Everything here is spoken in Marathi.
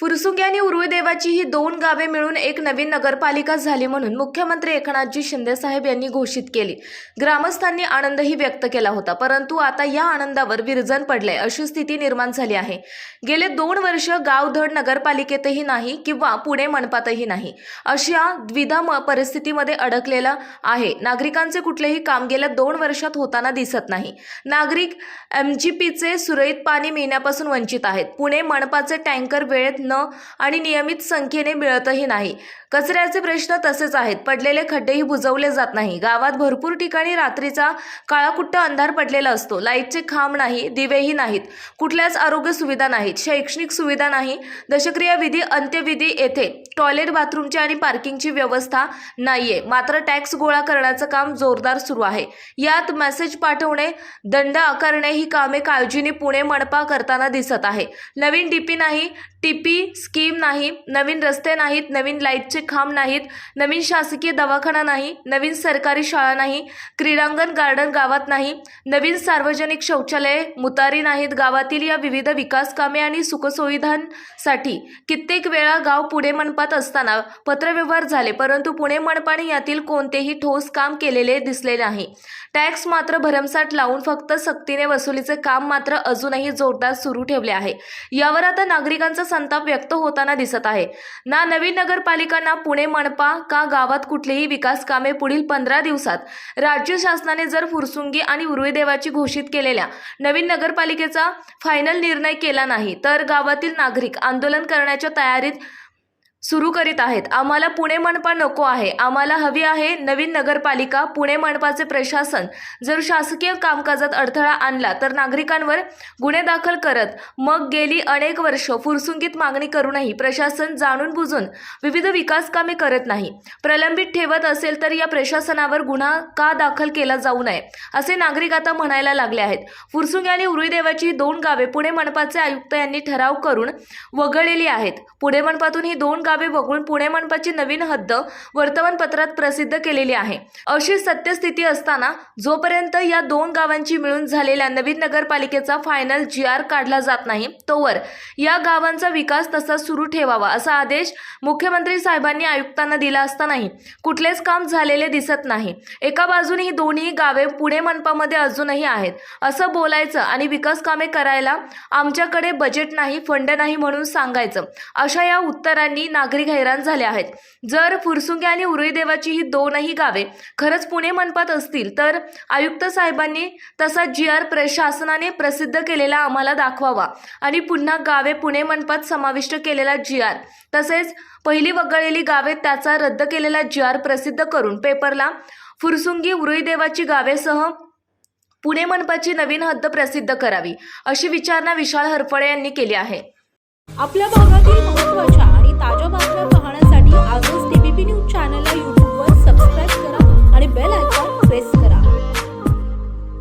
फुरसुंग आणि उरुळी देवाची ही दोन गावे मिळून एक नवीन नगरपालिका झाली म्हणून मुख्यमंत्री एकनाथजी शिंदेसाहेब यांनी घोषित केली. ग्रामस्थांनी आनंदही व्यक्त केला होता परंतु आता या आनंदावर विरजन पडले अशी स्थिती निर्माण झाली आहे. गेले दोन वर्ष गावधड नगरपालिकेतही नाही किंवा पुणे मनपातही नाही. अशा द्विधा म- परिस्थितीमध्ये अडकलेला आहे. नागरिकांचे कुठलेही काम गेल्या दोन वर्षात होताना दिसत नाही. नागरिक एम जी पीचे सुरळीत पाणी मिळण्यापासून वंचित आहेत. पुणे मनपाचे टँकर वेळेत न आणि नियमित संख्येने मिळतही नाही. कचऱ्याचे प्रश्न तसेच आहेत. पडलेले खड्डेही बुजवले जात नाही. गावात भरपूर ठिकाणी रात्रीचा काळाकुट्ट अंधार पडलेला असतो. लाईटचे खांब नाही दिवेही नाहीत. कुठल्याच आरोग्य सुविधा नाहीत. शैक्षणिक सुविधा नाही. दशक्रिया विधी अंत्यविधी येथे टॉयलेट बाथरूमची आणि पार्किंगची व्यवस्था नाहीये. मात्र टॅक्स गोळा करण्याचं काम जोरदार सुरू आहे. यात मेसेज पाठवणे दंड आकारणे ही कामे काळजीने पुणे मनपा करताना दिसत आहे. नवीन डीपी नाही टीपी स्कीम नाही नवीन रस्ते नाहीत नवीन लाईटचे खांब नाहीत नवीन शासकीय दवाखाना नाही नवीन सरकारी शाळा नाही क्रीडांगण गार्डन गावात नाही नवीन सार्वजनिक शौचालये मुतारी नाहीत गावातील या विविध विकास कामे आणि सुखसुविधांसाठी कित्येक वेळा गाव पुणे मनपात असताना पत्रव्यवहार झाले परंतु पुणे मनपाने यातील कोणतेही ठोस काम केलेले दिसले नाही. टॅक्स मात्र भरमसाठ लावून फक्त सक्तीने वसुलीचे काम मात्र अजूनही जोरदार सुरू ठेवले आहे. यावर आता नागरिकांचा संताप व्यक्त होताना दिसत आहे. ना नवीन नगरपालिकांना पुणे मनपा का गावात कुठलीही विकास कामे पुढील पंधरा दिवसात? राज्य शासनाने जर फुरसुंगी आणि उर्वेदेवाची घोषित केलेल्या नवीन नगरपालिकेचा फायनल निर्णय केला नाही तर गावातील नागरिक आंदोलन करण्याच्या तयारीत सुरू करीत आहेत. आम्हाला पुणे मनपा नको आहे. आम्हाला हवी आहे नवीन नगरपालिका पुणे मनपाचे प्रशासन. जर शासकीय कामकाजात अडथळा आणला तर नागरिकांवर गुन्हे दाखल करत मग गेली अनेक वर्ष फुरसुंगीत मागणी करूनही प्रशासन जाणून बुजून विविध विकास कामे करत नाही. प्रलंबित ठेवत असेल तर या प्रशासनावर गुन्हा का दाखल केला जाऊ नये असे नागरिक आता म्हणायला लागले आहेत. फुरसुंग आणि उरुईदेवाची ही दोन गावे पुणे मनपाचे आयुक्त यांनी ठराव करून वगळलेली आहेत. पुणे मनपातून ही दोन गावे वगळून पुणे मनपाची नवीन हद्द वर्तमानपत्रात प्रसिद्ध केलेली आहे. अशी सत्यस्थिती असताना जोपर्यंत या दोन गावांची मिळून झालेल्या नवीन नगरपालिकेचा फायनल जी आर काढला जात नाही तोवर या गावांचा विकास तसा सुरू ठेवावा असा आदेश मुख्यमंत्री साहेबांनी आयुक्तांना दिला असतानाही कुठलेच काम झालेले दिसत नाही. एका बाजूने ही दोन्ही गावे पुणे मनपामध्ये अजूनही आहेत असं बोलायचं आणि विकास कामे करायला आमच्याकडे बजेट नाही फंड नाही म्हणून सांगायचं अशा या उत्तरांनी नागरिक हैराण झाले आहेत. जर फुरसुंगे आणि उरुईदेवाची ही दोनही गावे खरंच पुणे मनपात असतील तर आयुक्त साहेबांनी तसा जी आर प्रशासनाने प्रसिद्ध केलेला आम्हाला दाखवावा आणि पुन्हा गावे पुणे मनपात समाविष्ट केलेला जी आर तसेच पहिली वगळलेली गावे त्याचा रद्द केलेला जी आर प्रसिद्ध करून पेपरला फुरसुंगी उरुळदेवाची गावेसह पुणे मनपाची नवीन हद्द प्रसिद्ध करावी अशी विचारणा विशाल हरफळे यांनी केली आहे. आपल्या भागातील महत्त्वाच्या